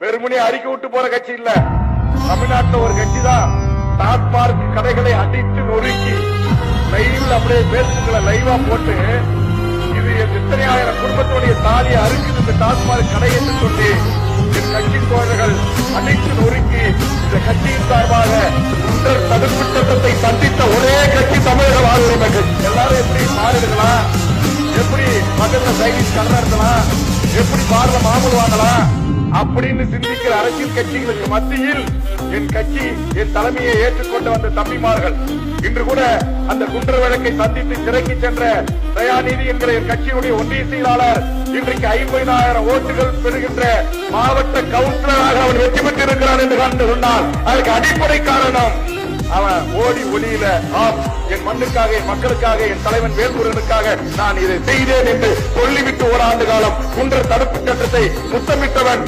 வெறுமனே அறிக்கை விட்டு போற கட்சி இல்ல. தமிழ்நாட்டில் ஒரு கட்சி தான் டாஸ்மார்க் கடைகளை அடித்து நொறுக்கி லைவ்ல அப்படியே பேசுகளை லைவா போட்டு இது எத்தனை ஆயிரம் குடும்பத்துடைய தாலியை அறுக்குது இந்த டாஸ்மார்க் கடை என்று சொல்லி என் கட்சி தோழர்கள் அடித்து நொறுக்கி இந்த கட்சியின் சார்பாக குண்டர் தடுப்பு சட்டத்தை சந்தித்த ஒரே கட்சி தமிழக வாழ்வுரிமை கட்சி. எல்லாரும் எப்படி மாறிடுங்களா? எப்படி பக்கத்துல சைனீஸ் கடை இருக்கலாம் எப்படி பாரத மாமூல் வாங்கலாம்? அப்படின்னு சிந்திக்கிற அரசியல் கட்சிகளுக்கு மத்தியில் என் கட்சி என் தலைமையை ஏற்றுக்கொண்டு வந்த தம்பிமார்கள் இன்று கூட அந்த குன்ற வழக்கை சந்தித்து சிறைக்கு சென்ற தயாநிதி என்கிற என் கட்சியுடைய ஒன்றிய செயலாளர் இன்றைக்கு ஐம்பதாயிரம் ஓட்டுகள் பெறுகின்ற மாவட்ட கவுன்சிலராக அவர் வெற்றி பெற்றிருக்கிறார் என்று கண்டு சொன்னால் அதுக்கு அடிப்படை காரணம் அவன் ஓடி ஒளியில ஆம் என் மண்ணுக்காக என் மக்களுக்காக என் தலைவன் வேல்முருகனுக்காக நான் இதை செய்தேன் என்று சொல்லிவிட்டு ஓராண்டு காலம் குன்ற தடுப்பு சட்டத்தை முத்தமிட்டவன்